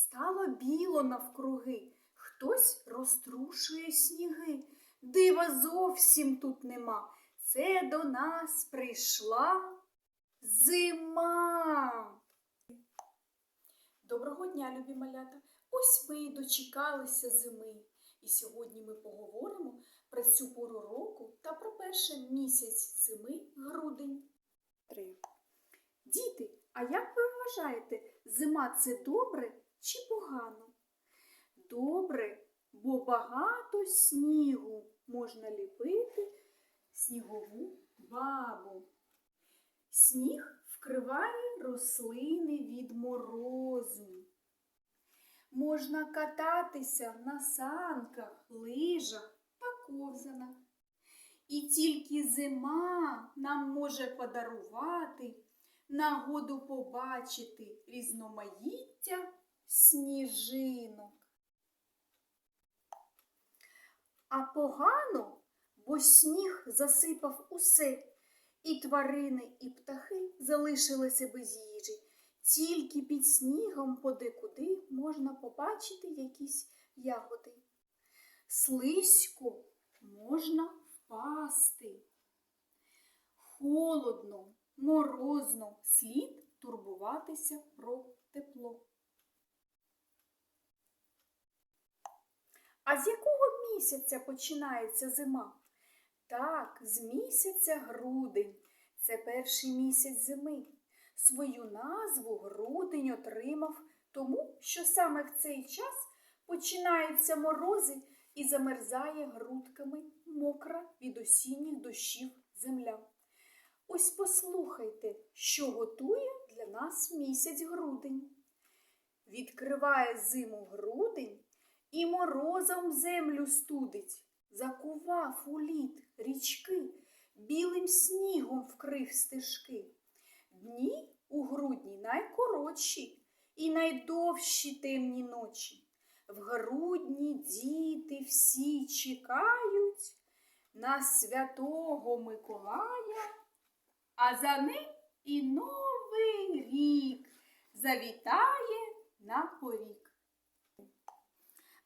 Стало біло навкруги, хтось розтрушує сніги. Дива зовсім тут нема. Це до нас прийшла зима. Доброго дня, любі малята! Ось ми і дочекалися зими. І сьогодні ми поговоримо про цю пору року та про перший місяць зими грудень. Діти, а як ви вважаєте, зима це добре чи погано? Добре, бо багато снігу можна ліпити снігову бабу. Сніг вкриває рослини від морозу. Можна кататися на санках, лижах та ковзанах. І тільки зима нам може подарувати нагоду побачити різноманіття сніжинок. А погано, бо сніг засипав усе, і тварини, і птахи залишилися без їжі. Тільки під снігом подекуди можна побачити якісь ягоди. Слизько можна впасти. Холодно, морозно слід турбуватися про тепло. А з якого місяця починається зима? Так, з місяця грудень. Це перший місяць зими. Свою назву грудень отримав тому, що саме в цей час починаються морози і замерзає грудками мокра від осінніх дощів земля. Ось послухайте, що готує для нас місяць грудень. Відкриває зиму грудень і морозом землю студить, закував у лід річки, білим снігом вкрив стежки. Дні у грудні найкоротші і найдовші темні ночі. В грудні діти всі чекають на святого Миколая, а за ним і новий рік завітає на порік.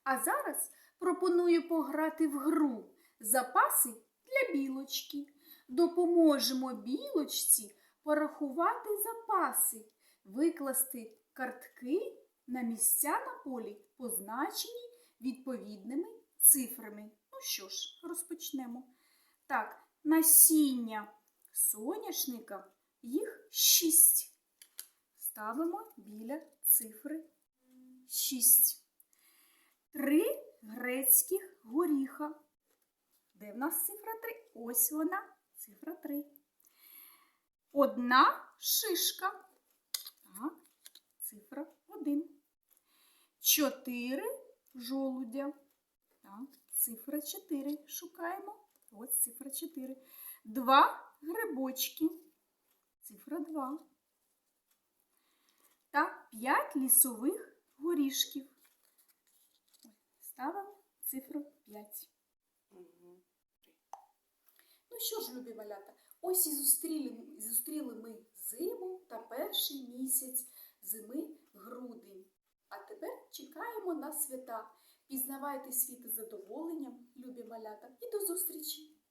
А зараз пропоную пограти в гру запаси для білочки. Допоможемо білочці порахувати запаси, викласти картки на місця на полі, позначені відповідними цифрами. Ну що ж, розпочнемо. Так, насіння соняшника їх шість. Ставимо біля цифри 6. Три грецьких горіха. Де в нас цифра 3? Ось вона, цифра 3. Одна шишка. Так, цифра 1. Чотири жолудя. Так, цифра 4. Шукаємо. Ось цифра 4. Два грибочки. Цифра 2. Та 5 лісових горішків. Ставимо цифру 5. Угу. Ну що ж, любі малята, ось і зустріли, зустріли ми зиму та перший місяць зими грудень. А тепер чекаємо на свята. Пізнавайте світ із задоволенням, любі малята, і до зустрічі!